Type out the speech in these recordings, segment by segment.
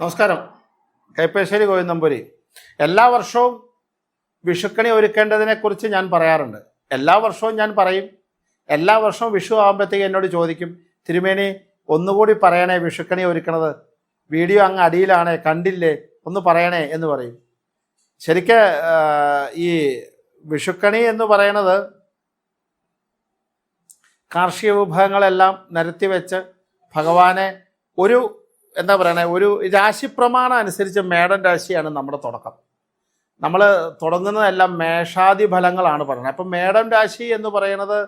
നമസ്കാരം. കൈപ്പേശ്ശേരി ഗോവിന്ദമ്പുരി എല്ലാ വർഷവും വിഷുക്കണി ഒരുക്കേണ്ടതിനെക്കുറിച്ച് ഞാൻ പറയാറുണ്ട്. എല്ലാ വർഷവും ഞാൻ പറയും. എല്ലാ വർഷവും വിഷു ആകുമ്പോഴത്തേക്ക് എന്നോട് ചോദിക്കും തിരുമേനി ഒന്നുകൂടി പറയണേ വിഷുക്കണി ഒരുക്കണത്. വീഡിയോ അങ്ങ് അടിയിലാണേ കണ്ടില്ലേ? ഒന്ന് പറയണേ എന്ന് പറയും. ശരിക്ക് ഈ വിഷുക്കണി എന്ന് പറയണത് കാർഷിക വിഭവങ്ങളെല്ലാം നിരത്തി വെച്ച് ഭഗവാനെ ഒരു എന്താ പറയണേ ഒരു രാശിപ്രമാണം അനുസരിച്ച് മേടൻ രാശിയാണ് നമ്മുടെ തുടക്കം. നമ്മൾ തുടങ്ങുന്നതെല്ലാം മേഷാദി ഫലങ്ങളാണ് പറയുന്നത്. അപ്പം മേടം രാശി എന്ന് പറയുന്നത്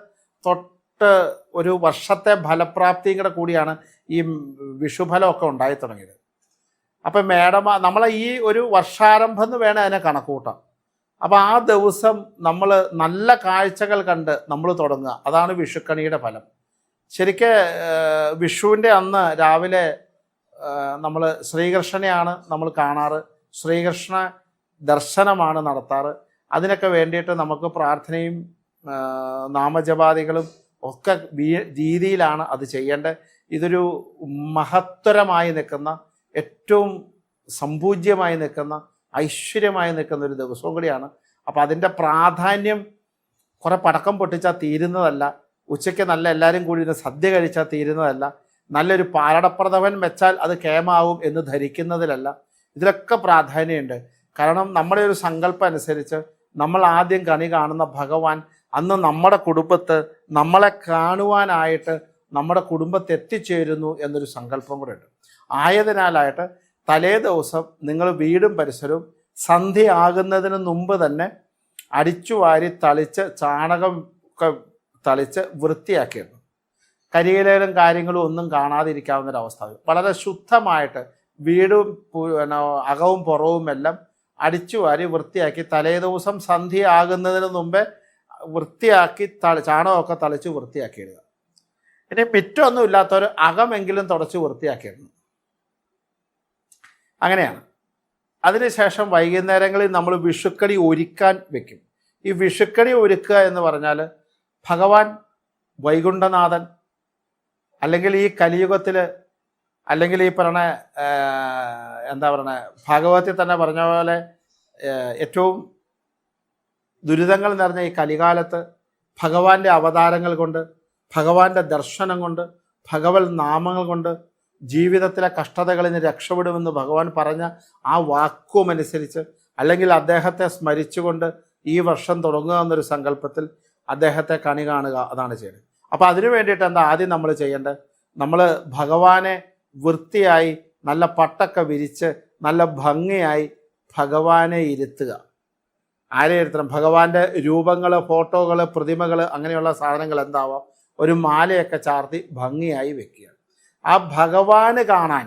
തൊട്ട് ഒരു വർഷത്തെ ഫലപ്രാപ്തിയും കൂടെ കൂടിയാണ് ഈ വിഷുഫലമൊക്കെ ഉണ്ടായി തുടങ്ങിയത്. അപ്പം മേടം നമ്മൾ ഈ ഒരു വർഷാരംഭം എന്ന് വേണേൽ അതിനെ കണക്കൂട്ടാം അപ്പം ആ ദിവസം നമ്മൾ നല്ല കാഴ്ചകൾ കണ്ട് നമ്മൾ തുടങ്ങുക. അതാണ് വിഷുക്കണിയുടെ ഫലം. ശരിക്ക് വിഷുവിന്റെ അന്ന് രാവിലെ നമ്മൾ ശ്രീകൃഷ്ണനെയാണ് നമ്മൾ കാണാറ്. ശ്രീകൃഷ്ണ ദർശനമാണ് നടത്താറ്. അതിനൊക്കെ വേണ്ടിയിട്ട് നമുക്ക് പ്രാർത്ഥനയും നാമജപാദികളും ഒക്കെ രീതിയിലാണ് അത് ചെയ്യേണ്ടത്. ഇതൊരു മഹത്തരമായി നിൽക്കുന്ന ഏറ്റവും സമ്പൂജ്യമായി നിൽക്കുന്ന ഐശ്വര്യമായി നിൽക്കുന്ന ഒരു ദിവസവും കൂടിയാണ്. അപ്പോൾ അതിന്റെ പ്രാധാന്യം കുറെ പടക്കം പൊട്ടിച്ചാൽ തീരുന്നതല്ല. ഉച്ചയ്ക്ക് നല്ല എല്ലാവരും കൂടി ഇരുന്ന് സദ്യ കഴിച്ചാൽ തീരുന്നതല്ല. നല്ലൊരു പാലടപ്രഥമൻ വെച്ചാൽ അത് കേമാവും എന്ന് ധരിക്കുന്നതിലല്ല. ഇതിലൊക്കെ പ്രാധാന്യമുണ്ട്. കാരണം നമ്മുടെ ഒരു സങ്കല്പം അനുസരിച്ച് നമ്മൾ ആദ്യം കണി കാണുന്ന ഭഗവാൻ അന്ന് നമ്മുടെ കുടുംബത്ത് നമ്മളെ കാണുവാനായിട്ട് നമ്മുടെ കുടുംബത്തെ എത്തിച്ചേരുന്നു എന്നൊരു സങ്കല്പം കൂടെ ഉണ്ട്. ആയതിനാലായിട്ട് തലേ ദിവസം നിങ്ങൾ വീടും പരിസരവും സന്ധ്യ ആകുന്നതിന് മുമ്പ് തന്നെ അടിച്ചു വാരി തളിച്ച് ചാണകം ഒക്കെ തളിച്ച് വൃത്തിയാക്കിയിരുന്നു കരിയിലും കാര്യങ്ങളും ഒന്നും കാണാതിരിക്കാവുന്ന ഒരവസ്ഥ വളരെ ശുദ്ധമായിട്ട് വീടും പിന്നെ അകവും പുറവും എല്ലാം അടിച്ചു വാരി വൃത്തിയാക്കി തലേ ദിവസം സന്ധ്യ ആകുന്നതിന് മുമ്പേ വൃത്തിയാക്കി തളി ചാണകമൊക്കെ തളിച്ച് വൃത്തിയാക്കിയിടുക. ഇനി മിറ്റമൊന്നും ഇല്ലാത്തവർ അകമെങ്കിലും തുടച്ച് വൃത്തിയാക്കിയിരുന്നു അങ്ങനെയാണ്. അതിനുശേഷം വൈകുന്നേരങ്ങളിൽ നമ്മൾ വിഷുക്കണി ഒരുക്കാൻ വെക്കും. ഈ വിഷുക്കണി ഒരുക്കുക എന്ന് പറഞ്ഞാൽ ഭഗവാൻ വൈകുണ്ഠനാഥൻ അല്ലെങ്കിൽ ഈ കലിയുഗത്തിൽ അല്ലെങ്കിൽ ഈ പറഞ്ഞ എന്താ പറയണ ഭാഗവതത്തിൽ തന്നെ പറഞ്ഞ പോലെ ഏറ്റവും ദുരിതങ്ങൾ നിറഞ്ഞ ഈ കലികാലത്ത് ഭഗവാന്റെ അവതാരങ്ങൾ കൊണ്ട് ഭഗവാന്റെ ദർശനം കൊണ്ട് ഭഗവത് നാമങ്ങൾ കൊണ്ട് ജീവിതത്തിലെ കഷ്ടതകളിൽ നിന്ന് രക്ഷപ്പെടുമെന്ന് ഭഗവാൻ പറഞ്ഞ ആ വാക്കുമനുസരിച്ച് അല്ലെങ്കിൽ അദ്ദേഹത്തെ സ്മരിച്ചുകൊണ്ട് ഈ വർഷം തുടങ്ങുക എന്നൊരു സങ്കല്പത്തിൽ അദ്ദേഹത്തെ കണി കാണുക അതാണ് ചെയ്യുന്നത് അപ്പോൾ അതിനു വേണ്ടിയിട്ട് എന്താ ആദ്യം നമ്മൾ ചെയ്യേണ്ടത്? നമ്മൾ ഭഗവാനെ വൃത്തിയായി നല്ല പട്ടൊക്കെ വിരിച്ച് നല്ല ഭംഗിയായി ഭഗവാനെ ഇരുത്തുക. ആരെ ഇരുത്തണം? ഭഗവാന്റെ രൂപങ്ങൾ ഫോട്ടോകൾ പ്രതിമകൾ അങ്ങനെയുള്ള സാധനങ്ങൾ എന്താവാം? ഒരു മാലയൊക്കെ ചാർത്തി ഭംഗിയായി വെക്കുക. ആ ഭഗവാന് കാണാൻ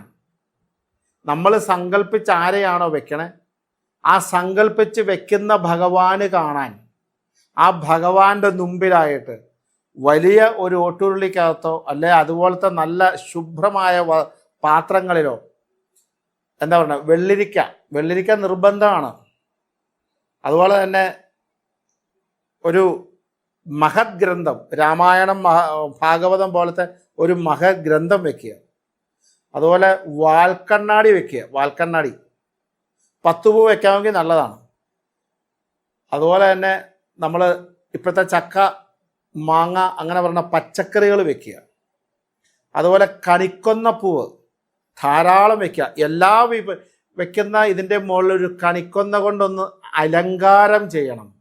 നമ്മൾ സങ്കല്പിച്ച് ആരെയാണോ വെക്കണേ? ആ സങ്കല്പിച്ച് വെക്കുന്ന ഭഗവാന് കാണാൻ ആ ഭഗവാന്റെ മുമ്പിലായിട്ട് വലിയ ഒരു ഓട്ടുരുളിക്കകത്തോ അല്ലെ അതുപോലത്തെ നല്ല ശുഭ്രമായ പാത്രങ്ങളിലോ എന്താ പറയുക വെള്ളിരിക്ക. വെള്ളിരിക്ക നിർബന്ധമാണ്. അതുപോലെ തന്നെ ഒരു മഹത് ഗ്രന്ഥം രാമായണം ഭാഗവതം പോലത്തെ ഒരു മഹത് ഗ്രന്ഥം വെക്കുക. അതുപോലെ വാൽക്കണ്ണാടി വെക്കുക. വാൽക്കണ്ണാടി. പത്ത് പൂ വെക്കാമെങ്കിൽ നല്ലതാണ്. അതുപോലെ തന്നെ നമ്മൾ ഇപ്പോഴത്തെ ചക്ക മാങ്ങ അങ്ങനെ പറഞ്ഞ പച്ചക്കറികൾ വെക്കുക. അതുപോലെ കണിക്കൊന്ന പൂവ് ധാരാളം വെക്കുക. എല്ലാ വിഭ വെക്കുന്ന ഇതിന്റെ മുകളിൽ ഒരു കണിക്കൊന്ന കൊണ്ടൊന്ന് അലങ്കാരം ചെയ്യണം.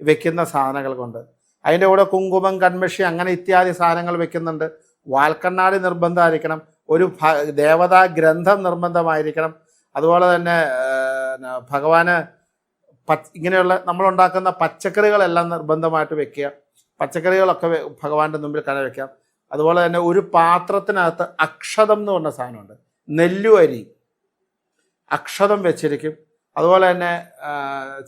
വെക്കുന്ന സാധനങ്ങൾ കൊണ്ട്. അതിന്റെ കൂടെ കുങ്കുമം കൺമഷി അങ്ങനെ ഇത്യാദി സാധനങ്ങൾ വെക്കുന്നുണ്ട്. വാൽക്കണ്ണാടി നിർബന്ധമായിരിക്കണം. ഒരു ദേവതാ ഗ്രന്ഥം നിർബന്ധമായിരിക്കണം. അതുപോലെ തന്നെ ഭഗവാന് പ ഇങ്ങനെയുള്ള നമ്മളുണ്ടാക്കുന്ന പച്ചക്കറികളെല്ലാം നിർബന്ധമായിട്ട് വെക്കുക. പച്ചക്കറികളൊക്കെ ഭഗവാന്റെ മുമ്പിൽ കന വയ്ക്കാം അതുപോലെ തന്നെ ഒരു പാത്രത്തിനകത്ത് അക്ഷതം എന്ന് പറഞ്ഞ സാധനമുണ്ട്. നെല്ലുവരി അക്ഷതം വെച്ചിരിക്കും. അതുപോലെ തന്നെ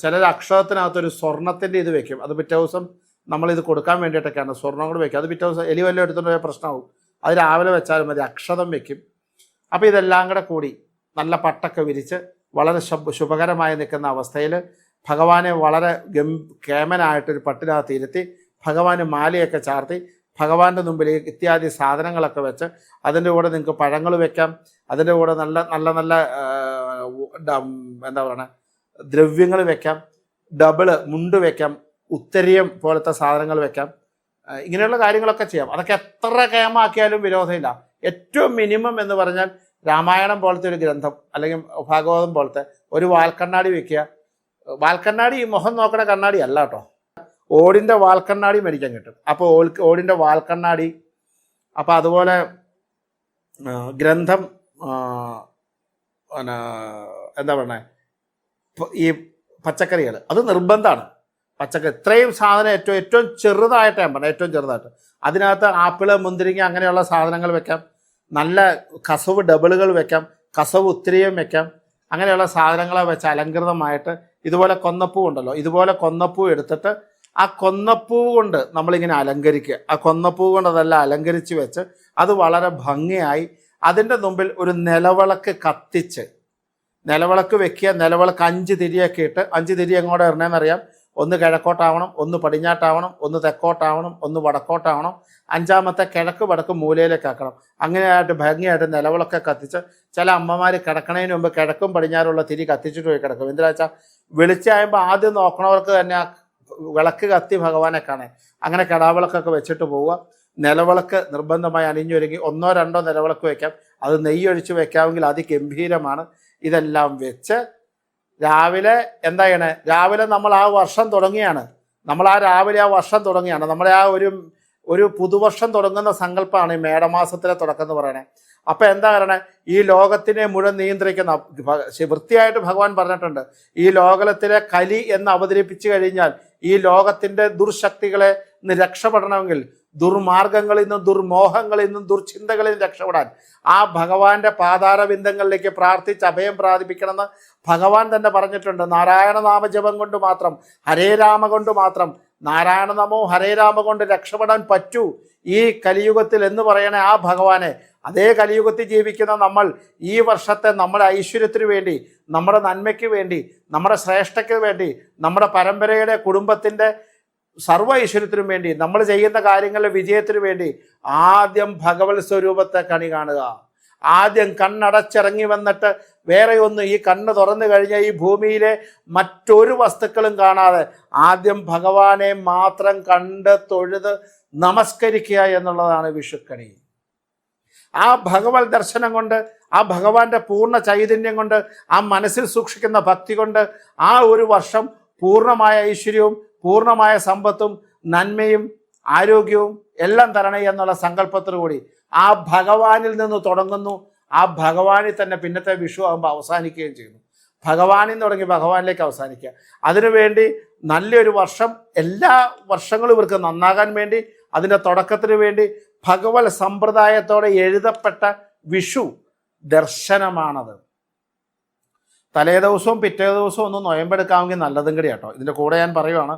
ചിലർ അക്ഷതത്തിനകത്ത് ഒരു സ്വർണത്തിന്റെ ഇത് വെക്കും. അത് പിറ്റേ ദിവസം നമ്മളിത് കൊടുക്കാൻ വേണ്ടിയിട്ടൊക്കെയാണ്. സ്വർണം കൂടെ വെക്കും. അത് പിറ്റേ ദിവസം എലി വല്ലതും എടുത്തുകൊണ്ട് പ്രശ്നമാവും. അത് രാവിലെ വെച്ചാലും മതി. അക്ഷതം വെക്കും. അപ്പോൾ ഇതെല്ലാം കൂടെ കൂടി നല്ല പട്ടൊക്കെ വിരിച്ച് വളരെ ശുഭ ശുഭകരമായി നിൽക്കുന്ന അവസ്ഥയിൽ ഭഗവാനെ വളരെ ഗം കേമനായിട്ടൊരു പട്ടിനകത്ത് ഇരുത്തി ഭഗവാന് മാലയൊക്കെ ചാർത്തി ഭഗവാന്റെ മുമ്പിൽ ഇത്യാദി സാധനങ്ങളൊക്കെ വെച്ച് അതിന്റെ കൂടെ നിങ്ങൾക്ക് പഴങ്ങൾ വെക്കാം. അതിന്റെ കൂടെ നല്ല നല്ല നല്ല എന്താ പറയുക ദ്രവ്യങ്ങൾ വെക്കാം. ഡബിൾ മുണ്ട് വെക്കാം. ഉത്തരീയം പോലത്തെ സാധനങ്ങൾ വെക്കാം. ഇങ്ങനെയുള്ള കാര്യങ്ങളൊക്കെ ചെയ്യാം. അതൊക്കെ എത്ര കേമാക്കിയാലും വിരോധമില്ല. ഏറ്റവും മിനിമം എന്ന് പറഞ്ഞാൽ രാമായണം പോലത്തെ ഒരു ഗ്രന്ഥം അല്ലെങ്കിൽ ഭാഗവതം പോലത്തെ ഒരു വാൽക്കണ്ണാടി വെക്കുക. വാൽക്കണ്ണാടി ഈ മുഖം നോക്കണ കണ്ണാടി അല്ല കേട്ടോ. ഓടിന്റെ വാൽക്കണ്ണാടി മേടിക്കാൻ കിട്ടും. അപ്പോൾ ഓൾക്ക് ഓടിന്റെ വാൽക്കണ്ണാടി അപ്പോൾ അതുപോലെ ഗ്രന്ഥം പിന്നെ എന്താ പറയണേ ഈ പച്ചക്കറികൾ അത് നിർബന്ധമാണ്. പച്ചക്കറി ഇത്രയും സാധനം ഏറ്റവും ഏറ്റവും ചെറുതായിട്ട് ഞാൻ പറഞ്ഞത് ഏറ്റവും ചെറുതായിട്ട്. അതിനകത്ത് ആപ്പിൾ മുന്തിരിങ്ങ അങ്ങനെയുള്ള സാധനങ്ങൾ വെക്കാം. നല്ല കസവ് ഡബിളുകൾ വെക്കാം. കസവ് ഉത്തിരിയും വെക്കാം. അങ്ങനെയുള്ള സാധനങ്ങളെ വെച്ച് അലങ്കൃതമായിട്ട് ഇതുപോലെ കൊന്നപ്പൂ ഉണ്ടല്ലോ ഇതുപോലെ കൊന്നപ്പൂ എടുത്തിട്ട് ആ കൊന്നപ്പൂ കൊണ്ട് നമ്മളിങ്ങനെ അലങ്കരിക്കുക. ആ കൊന്നപ്പൂ കൊണ്ട് അതെല്ലാം അലങ്കരിച്ച് വെച്ച് അത് വളരെ ഭംഗിയായി അതിന്റെ മുമ്പിൽ ഒരു നിലവിളക്ക് കത്തിച്ച് നിലവിളക്ക് വെക്കുക. നിലവിളക്ക് അഞ്ച് തിരിയൊക്കെ ഇട്ട് അഞ്ച് തിരി എങ്ങോട്ട് അറിയാം ഒന്ന് കിഴക്കോട്ടാവണം ഒന്ന് പടിഞ്ഞാട്ടാവണം ഒന്ന് തെക്കോട്ടാവണം ഒന്ന് വടക്കോട്ടാവണം. അഞ്ചാമത്തെ കിഴക്ക് വടക്ക് മൂലയിലേക്ക് ആക്കണം. അങ്ങനെയായിട്ട് ഭംഗിയായിട്ട് നിലവിളക്കെ കത്തിച്ച് ചില അമ്മമാർ കിടക്കണതിന് മുമ്പ് കിഴക്കും പടിഞ്ഞാറുള്ള തിരി കത്തിച്ചിട്ട് പോയി കിടക്കും. എന്താ വെച്ചാൽ ആദ്യം നോക്കണവർക്ക് തന്നെ വിളക്ക് കത്തി ഭഗവാനെ കാണാൻ അങ്ങനെ കടാവിളക്കൊക്കെ വെച്ചിട്ട് പോവുക. നിലവിളക്ക് നിർബന്ധമായി അണിഞ്ഞൊരുങ്ങി ഒന്നോ രണ്ടോ നിലവിളക്ക് വെക്കാം അത് നെയ്യൊഴിച്ച് വെക്കാമെങ്കിൽ അതിഗംഭീരമാണ്. ഇതെല്ലാം വെച്ച് രാവിലെ എന്താ ചെയ്യണേ? രാവിലെ നമ്മൾ ആ വർഷം തുടങ്ങിയാണ്. നമ്മൾ ആ രാവിലെ ആ വർഷം തുടങ്ങിയാണ്. നമ്മളെ ആ ഒരു ഒരു പുതുവർഷം തുടങ്ങുന്ന സങ്കല്പമാണ് ഈ മേടമാസത്തിലെ തുടക്കം എന്ന് പറയണേ. അപ്പൊ എന്താ പറയണേ? ഈ ലോകത്തിനെ മുഴുവൻ നിയന്ത്രിക്കുന്ന വൃത്തിയായിട്ട് ഭഗവാൻ പറഞ്ഞിട്ടുണ്ട്. ഈ ലോകത്തിലെ കലി എന്ന് അവതരിപ്പിച്ചു കഴിഞ്ഞാൽ ഈ ലോകത്തിന്റെ ദുർശക്തികളെ നിന്ന് രക്ഷപ്പെടണമെങ്കിൽ ദുർമാർഗങ്ങളിൽ നിന്നും ദുർമോഹങ്ങളിൽ നിന്നും ദുർചിന്തകളിൽ നിന്നും രക്ഷപ്പെടാൻ ആ ഭഗവാന്റെ പാതാരബിന്ദങ്ങളിലേക്ക് പ്രാർത്ഥിച്ച് അഭയം പ്രാപിക്കണമെന്ന് ഭഗവാൻ തന്നെ പറഞ്ഞിട്ടുണ്ട്. നാരായണ നാമജപം കൊണ്ട് മാത്രം ഹരേ രാമ കൊണ്ട് മാത്രം നാരായണ നമോ ഹരേ രാമ കൊണ്ട് രക്ഷപ്പെടാൻ പറ്റൂ. ഈ കലിയുഗത്തിൽ എന്ന് പറയണേ ആ ഭഗവാനെ അതേ കലിയുഗത്തിൽ ജീവിക്കുന്ന നമ്മൾ ഈ വർഷത്തെ നമ്മുടെ ഐശ്വര്യത്തിനു വേണ്ടി നമ്മുടെ നന്മയ്ക്ക് വേണ്ടി നമ്മുടെ ശ്രേഷ്ഠയ്ക്ക് വേണ്ടി നമ്മുടെ പരമ്പരയുടെ കുടുംബത്തിന്റെ സർവ ഐശ്വര്യത്തിനും വേണ്ടി നമ്മൾ ചെയ്യുന്ന കാര്യങ്ങളുടെ വിജയത്തിനു വേണ്ടി ആദ്യം ഭഗവത് സ്വരൂപത്തെ കണി കാണുക. ആദ്യം കണ്ണടച്ചിറങ്ങി വന്നിട്ട് വേറെ ഒന്ന് ഈ കണ്ണ് തുറന്നു കഴിഞ്ഞാൽ ഈ ഭൂമിയിലെ മറ്റൊരു വസ്തുക്കളും കാണാതെ ആദ്യം ഭഗവാനെ മാത്രം കണ്ട് തൊഴുത് നമസ്കരിക്കുക എന്നുള്ളതാണ് വിഷുക്കണി. ആ ഭഗവത് ദർശനം കൊണ്ട് ആ ഭഗവാന്റെ പൂർണ ചൈതന്യം കൊണ്ട് ആ മനസ്സിൽ സൂക്ഷിക്കുന്ന ഭക്തി കൊണ്ട് ആ ഒരു വർഷം പൂർണമായ ഐശ്വര്യവും പൂർണമായ സമ്പത്തും നന്മയും ആരോഗ്യവും എല്ലാം തരണേ എന്നുള്ള സങ്കല്പത്തോടുകൂടി ആ ഭഗവാനിൽ നിന്ന് തുടങ്ങുന്നു. ആ ഭഗവാനിൽ തന്നെ പിന്നത്തെ വിഷു ആകുമ്പോൾ അവസാനിക്കുകയും ചെയ്യുന്നു. ഭഗവാനിൽ തുടങ്ങി ഭഗവാനിലേക്ക് അവസാനിക്കുക. അതിനുവേണ്ടി നല്ലൊരു വർഷം എല്ലാ വർഷങ്ങളും ഇവർക്ക് നന്നാകാൻ വേണ്ടി അതിന്റെ തുടക്കത്തിന് വേണ്ടി ഭഗവത് സമ്പ്രദായത്തോടെ എഴുതപ്പെട്ട വിഷു ദർശനമാണത്. തലേ ദിവസവും പിറ്റേ ദിവസവും ഒന്ന് നോയമ്പെടുക്കാമെങ്കിൽ നല്ലതും കൂടി കേട്ടോ ഇതിന്റെ കൂടെ ഞാൻ പറയുവാണ്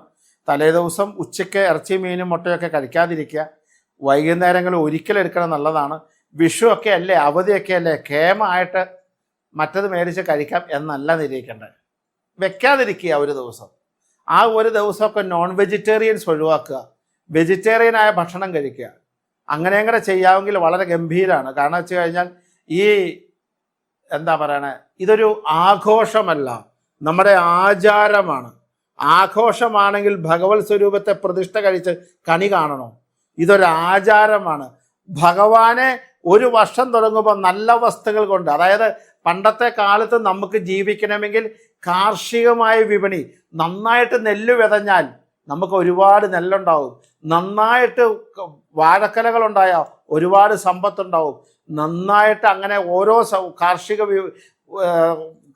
തലേ ദിവസം ഉച്ചയ്ക്ക് ഇറച്ചി മീനും മുട്ടയൊക്കെ കഴിക്കാതിരിക്കുക. വൈകുന്നേരങ്ങളിൽ ഒരിക്കലെടുക്കണം നല്ലതാണ്. വിഷു ഒക്കെ അല്ലേ അവധിയൊക്കെ അല്ലേ ക്ഷേമമായിട്ട് മറ്റത് മേടിച്ച് കഴിക്കാം എന്നല്ല നിരീക്കേണ്ടത് വെക്കാതിരിക്കുക ഒരു ദിവസം. ആ ഒരു ദിവസമൊക്കെ നോൺ വെജിറ്റേറിയൻസ് ഒഴിവാക്കുക വെജിറ്റേറിയനായ ഭക്ഷണം കഴിക്കുക. അങ്ങനെ കൂടെ ചെയ്യാമെങ്കിൽ വളരെ ഗംഭീരമാണ് കാരണം വെച്ച് കഴിഞ്ഞാൽ ഈ എന്താ പറയണേ ഇതൊരു ആഘോഷമല്ല. നമ്മുടെ ആചാരമാണ്. ആഘോഷമാണെങ്കിൽ ഭഗവത് സ്വരൂപത്തെ പ്രതിഷ്ഠ കഴിച്ച് കണി കാണണോ? ഇതൊരു ആചാരമാണ്. ഭഗവാനെ ഒരു വർഷം തുടങ്ങുമ്പോൾ നല്ല വസ്തുക്കൾ കൊണ്ട് അതായത് പണ്ടത്തെ കാലത്ത് നമുക്ക് ജീവിക്കണമെങ്കിൽ കാർഷികമായ വിപണി നന്നായിട്ട് നെല്ല് വിതഞ്ഞാൽ നമുക്ക് ഒരുപാട് നെല്ലുണ്ടാവും. നന്നായിട്ട് വാഴക്കലകളുണ്ടായ ഒരുപാട് സമ്പത്തുണ്ടാവും. നന്നായിട്ട് അങ്ങനെ ഓരോ കാർഷിക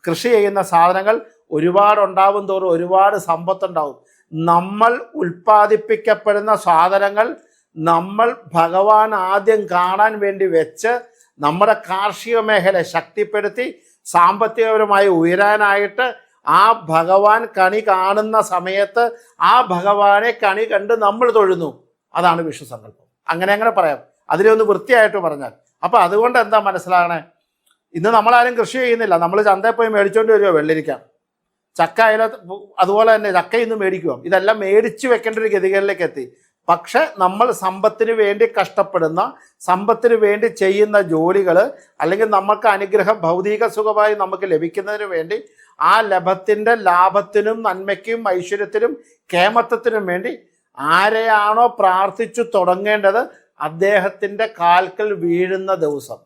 കൃഷി ചെയ്യുന്ന സാധനങ്ങൾ ഒരുപാട് ഉണ്ടാവും തോറും ഒരുപാട് സമ്പത്തുണ്ടാവും. നമ്മൾ ഉൽപ്പാദിപ്പിക്കപ്പെടുന്ന സാധനങ്ങൾ നമ്മൾ ഭഗവാൻ ആദ്യം കാണാൻ വേണ്ടി വെച്ച് നമ്മുടെ കാർഷിക മേഖല ശക്തിപ്പെടുത്തി സാമ്പത്തികപരമായി ഉയരാനായിട്ട് ആ ഭഗവാൻ കണി കാണുന്ന സമയത്ത് ആ ഭഗവാനെ കണി കണ്ട് നമ്മൾ തൊഴുന്നു. അതാണ് വിഷ്ണു സങ്കല്പം അങ്ങനെ അങ്ങനെ പറയാം. അതിനെ ഒന്ന് വൃത്തിയായിട്ട് പറഞ്ഞാൽ. അപ്പൊ അതുകൊണ്ട് എന്താ മനസ്സിലാകണേ? ഇന്ന് നമ്മളാരും കൃഷി ചെയ്യുന്നില്ല. നമ്മൾ ചന്തയിൽ പോയി മേടിച്ചോണ്ട് വരുമോ വെള്ളരിക്ക. ചക്ക അതിലെ അതുപോലെ തന്നെ ചക്ക ഇന്ന് മേടിക്കുക ഇതെല്ലാം മേടിച്ചു വെക്കേണ്ട ഒരു ഗതികളിലേക്ക് എത്തി. പക്ഷെ നമ്മൾ സമ്പത്തിന് വേണ്ടി കഷ്ടപ്പെടുന്ന സമ്പത്തിന് വേണ്ടി ചെയ്യുന്ന ജോലികൾ അല്ലെങ്കിൽ നമുക്ക് അനുഗ്രഹം ഭൗതിക സുഖമായി നമുക്ക് ലഭിക്കുന്നതിന് വേണ്ടി ആ ലഭത്തിന്റെ ലാഭത്തിനും നന്മയ്ക്കും ഐശ്വര്യത്തിനും കേമത്വത്തിനും വേണ്ടി ആരെയാണോ പ്രാർത്ഥിച്ചു തുടങ്ങേണ്ടത് അദ്ദേഹത്തിന്റെ കാൽക്കൽ വീഴുന്ന ദിവസം.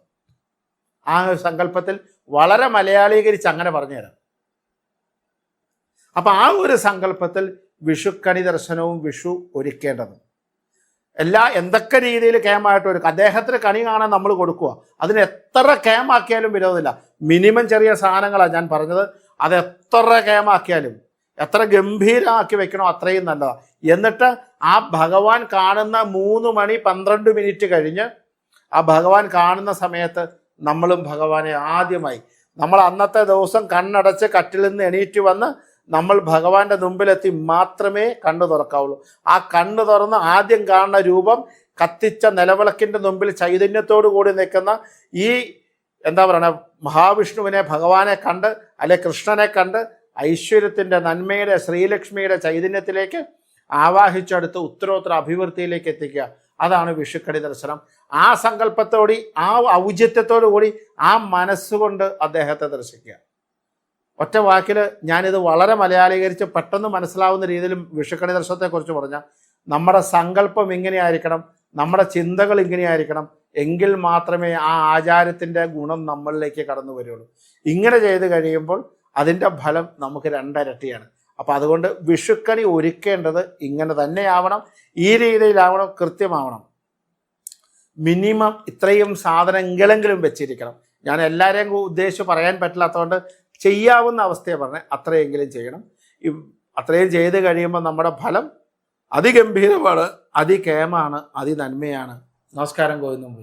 ആ ഒരു സങ്കല്പത്തിൽ വളരെ മലയാളീകരിച്ച് അങ്ങനെ പറഞ്ഞുതരാം. അപ്പൊ ആ ഒരു സങ്കല്പത്തിൽ വിഷുക്കണി ദർശനവും വിഷു ഒരുക്കേണ്ടത്. എല്ലാ എന്തൊക്കെ രീതിയിൽ കേമായിട്ട് ഒരുക്കുക അദ്ദേഹത്തിന് കണി കാണാൻ നമ്മൾ കൊടുക്കുക അതിന് എത്ര കേമാക്കിയാലും വിരോധമില്ല. മിനിമം ചെറിയ സാധനങ്ങളാണ് ഞാൻ പറഞ്ഞത്. അത് എത്ര കേമാക്കിയാലും എത്ര ഗംഭീരമാക്കി വെക്കണോ അത്രയും നല്ലതാണ് എന്നിട്ട് ആ ഭഗവാൻ കാണുന്ന മൂന്ന് മണി പന്ത്രണ്ട് മിനിറ്റ് കഴിഞ്ഞ് ആ ഭഗവാൻ കാണുന്ന സമയത്ത് നമ്മളും ഭഗവാനെ ആദ്യമായി. നമ്മൾ അന്നത്തെ ദിവസം കണ്ണടച്ച് കട്ടിൽ നിന്ന് എണീറ്റ് വന്ന് നമ്മൾ ഭഗവാന്റെ മുമ്പിലെത്തി മാത്രമേ കണ്ണു തുറക്കാവുള്ളൂ. ആ കണ്ണു തുറന്ന് ആദ്യം കാണുന്ന രൂപം കത്തിച്ച നിലവിളക്കിന്റെ മുമ്പിൽ ചൈതന്യത്തോടു കൂടി നിൽക്കുന്ന ഈ എന്താ പറയണ? മഹാവിഷ്ണുവിനെ ഭഗവാനെ കണ്ട് അല്ലെ കൃഷ്ണനെ കണ്ട് ഐശ്വര്യത്തിന്റെ നന്മയുടെ ശ്രീലക്ഷ്മിയുടെ ചൈതന്യത്തിലേക്ക് ആവാഹിച്ചെടുത്ത് ഉത്തരോത്തര അഭിവൃദ്ധിയിലേക്ക് എത്തിക്കുക. അതാണ് വിഷുക്കടി ദർശനം. ആ സങ്കല്പത്തോടി ആ ഔചിത്യത്തോടു കൂടി ആ മനസ്സുകൊണ്ട് അദ്ദേഹത്തെ ദർശിക്കുക. ഒറ്റ വാക്കിൽ ഞാനിത് വളരെ മലയാളീകരിച്ച് പെട്ടെന്ന് മനസ്സിലാവുന്ന രീതിയിൽ വിഷുക്കണി ദർശനത്തെക്കുറിച്ച് പറഞ്ഞാൽ നമ്മുടെ സങ്കല്പം ഇങ്ങനെയായിരിക്കണം. നമ്മുടെ ചിന്തകൾ ഇങ്ങനെയായിരിക്കണം. എങ്കിൽ മാത്രമേ ആ ആചാരത്തിന്റെ ഗുണം നമ്മളിലേക്ക് കടന്നു വരുള്ളൂ. ഇങ്ങനെ ചെയ്ത് കഴിയുമ്പോൾ അതിന്റെ ഫലം നമുക്ക് രണ്ടരട്ടിയാണ്. അപ്പം അതുകൊണ്ട് വിഷുക്കണി ഒരുക്കേണ്ടത് ഇങ്ങനെ തന്നെയാവണം. ഈ രീതിയിലാവണം കൃത്യമാവണം. മിനിമം ഇത്രയും സാധനങ്ങളെങ്കിലും വെച്ചിരിക്കണം. ഞാൻ എല്ലാവരെയും ഉദ്ദേശിച്ച് പറയാൻ പറ്റില്ലാത്തതുകൊണ്ട് ചെയ്യാവുന്ന അവസ്ഥയെ പറഞ്ഞ് അത്രയെങ്കിലും ചെയ്യണം. അത്രയും ചെയ്ത് കഴിയുമ്പോൾ നമ്മുടെ ഫലം അതിഗംഭീരമാണ് അതികേമാണ് അതിനന്മയാണ്. നമസ്കാരം ഗോവിന്ദം